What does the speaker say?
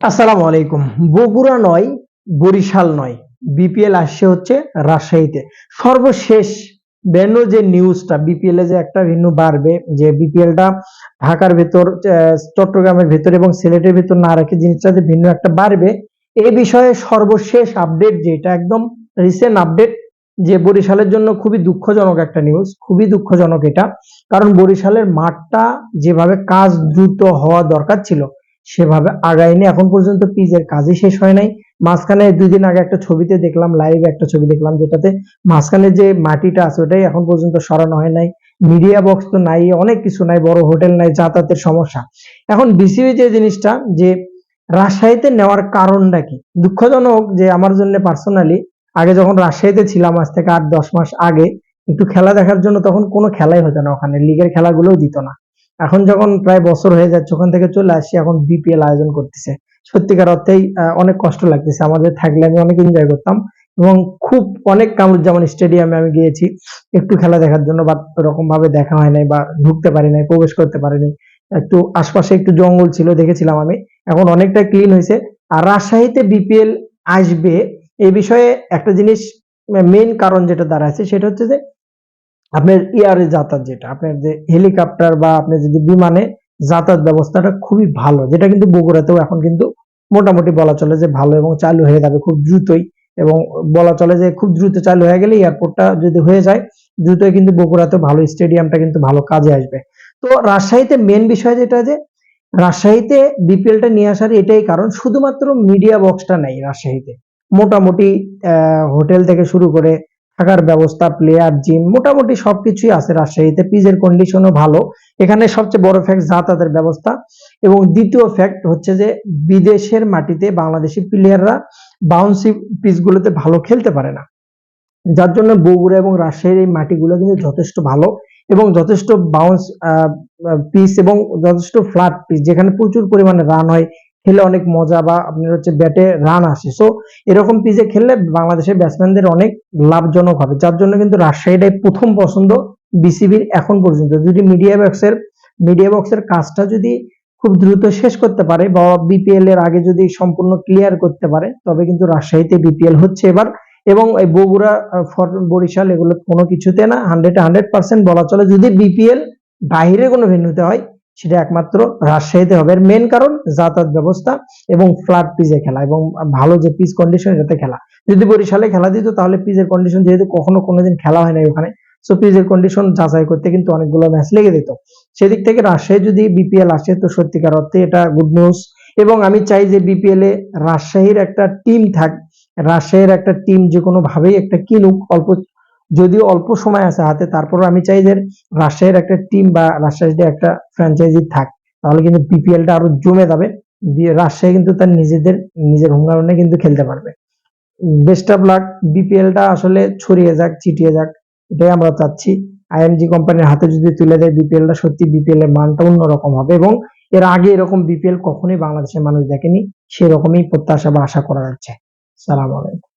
আসসালামু আলাইকুম। বগুড়া নয়, বরিশাল নয়। বিপিএল আসছে হচ্ছে রাজশাহীতে। সর্বশেষ বেন যে নিউজটা বিপিএল এ যে একটা ভিন্ন বাড়বে, যে বিপিএলটা ঢাকার ভেতর চট্টগ্রামের ভেতর এবং সিলেটের ভেতর না রেখে জিনিসটা যে ভিন্ন একটা বাড়বে, এ বিষয়ে সর্বশেষ আপডেট যেটা একদম রিসেন্ট আপডেট যে বরিশালের জন্য খুবই দুঃখজনক একটা নিউজ খুবই দুঃখজনক এটা। কারণ বরিশালের মাঠটা যেভাবে কাজ দ্রুত হওয়া দরকার ছিল সেভাবে আগায়নি এখন পর্যন্ত পিচের কাজই শেষ হয় নাই। মাঝখানে দুই দিন আগে একটা ছবিতে দেখলাম লাইভ একটা ছবি দেখলাম, যেটাতে মাঝখানে যে মাটিটা আছে ওটাই এখন পর্যন্ত সরানো হয় নাই। মিডিয়া বক্স তো নাই, অনেক কিছু নাই, বড় হোটেল নাই, যাতায়াতের সমস্যা। এখন বিসিবি যে জিনিসটা, যে রাজশাহীতে নেওয়ার কারণটা কি? দুঃখজনক যে আমার জন্য পার্সোনালি আগে যখন রাজশাহীতে ছিলাম আজ থেকে আট দশ মাস আগে, একটু খেলা দেখার জন্য তখন কোনো খেলাই হতো না ওখানে লিগের খেলাগুলোও দিত না। এখন যখন প্রায় বছর হয়ে যাচ্ছে, ওখান থেকে চলে আসছি এখন বিপিএল আয়োজন করতেছে। সত্যিকার অর্থেই অনেক কষ্ট লাগতেছে। আমাদের থাকলে আমি অনেক এনজয় করতাম এবং খুব অনেক কামরুজ্জামান স্টেডিয়ামে আমি গিয়েছি, একটু খেলা দেখার জন্য বাট ওরকম ভাবে দেখা হয় নাই বা ঢুকতে পারি নাই, প্রবেশ করতে পারিনি একটু আশপাশে একটু জঙ্গল ছিল, দেখেছিলাম আমি। এখন অনেকটা ক্লিন হয়েছে। আর রাজশাহীতে বিপিএল আসবে, এই বিষয়ে একটা জিনিস মেন কারণ যেটা দাঁড়াচ্ছে সেটা হচ্ছে যে আপনার এয়ারে যাতায়াত যেটা, আপনার যে হেলিকপ্টার বা আপনি যদি বিমানে যাতায়াত ব্যবস্থাটা খুবই ভালো, যেটা কিন্তু বগুড়াতেও এখন কিন্তু মোটামুটি বলা চলে যে ভালো এবং চালু হয়ে যাবে খুব দ্রুতই এবং বলা চলে যে খুব দ্রুত চালু হয়ে গেলে এয়ারপোর্টটা যদি হয়ে যায়, দ্রুতই কিন্তু বগুড়াতে ভালো স্টেডিয়ামটা কিন্তু ভালো কাজে আসবে। তো রাজশাহীতে মেন বিষয় যেটা যে, রাজশাহীতে বিপিএলটা নিয়ে আসার এটাই কারণ, শুধুমাত্র মিডিয়া বক্সটা নেই রাজশাহীতে। মোটামুটি হোটেল থেকে শুরু করে থাকার ব্যবস্থা প্লেয়ার জিম মোটামুটি সবকিছুই আছে রাজশাহীতে। পিচের কন্ডিশনও ভালো। এখানে সবচেয়ে বড় ফ্যাক্ট যাতায়াতের ব্যবস্থা এবং দ্বিতীয় ফ্যাক্ট হচ্ছে যে বিদেশের মাটিতে বাংলাদেশি প্লেয়াররা বাউন্সি পিচগুলোতে ভালো খেলতে পারে না। যার জন্য বগুড়া এবং রাজশাহীর এই মাটিগুলো কিন্তু যথেষ্ট ভালো এবং যথেষ্ট বাউন্স পিচ এবং যথেষ্ট ফ্ল্যাট পিচ যেখানে প্রচুর পরিমাণে রান হয় খেলে অনেক মজা বা আপনার হচ্ছে ব্যাটে রান আসে। সো এরকম পিচে খেললে বাংলাদেশের ব্যাটসম্যানদের অনেক লাভজনক হবে। যার জন্য কিন্তু রাজশাহীটাই প্রথম পছন্দ বিসিবির এখন পর্যন্ত। যদি মিডিয়া বক্সের মিডিয়া বক্সের কাজটা যদি খুব দ্রুত শেষ করতে পারে বা বিপিএল এর আগে যদি সম্পূর্ণ ক্লিয়ার করতে পারে, তবে কিন্তু রাজশাহীতে বিপিএল হচ্ছে এবার। এবং এই বগুড়া ফর- বরিশাল এগুলো কোনো কিছুতে না হান্ড্রেড হান্ড্রেড পার্সেন্ট বলা চলে। যদি বিপিএল বাইরে কোনো ভেন্যুতে হয় সেটা একমাত্র রাজশাহীতে হবে। এর মেন কারণ যাতায়াত ব্যবস্থা এবং ফ্ল্যাট পিচে খেলা এবং ভালো যে পিচ কন্ডিশন এটাতে খেলা। যদি বরিশালে খেলা দিত তাহলে পিচের কন্ডিশন যেহেতু কখনো কোনোদিন খেলা হয় না ওখানে সো পিচের কন্ডিশন যাচাই করতে কিন্তু অনেকগুলো ম্যাচ লেগে যেত। সেদিক থেকে রাজশাহী যদি বিপিএল আসে, তো সত্যিকার অর্থে এটা গুড নিউজ এবং আমি চাই যে বিপিএল এ রাজশাহীর একটা টিম থাক, রাজশাহীর একটা টিম যে কোনো ভাবেই একটা কিনুক, অল্প যদিও অল্প সময় আছে হাতে, তারপরও আমি চাই যে রাজশাহীর একটা টিম বা রাজশাহীতে একটা ফ্র্যাঞ্চাইজি থাক, তাহলে কিন্তু বিপিএলটা আরও জমে যাবে। রাজশাহী কিন্তু তার নিজেদের, নিজের গ্রাউন্ডে কিন্তু খেলতে পারবে। বেস্ট অফ লাক বিপিএলটা আসলে ছড়িয়ে যাক চিটিয়ে যাক, এটাই আমরা চাচ্ছি। আইএমজি কোম্পানির হাতে যদি তুলে দেয় বিপিএলটা সত্যি বিপিএল এর মানটা অন্যরকম হবে এবং এর আগে এরকম বিপিএল কখনোই বাংলাদেশের মানুষ দেখেনি, সেরকমই প্রত্যাশা বা আশা করা যাচ্ছে। সালাম আলাইকুম।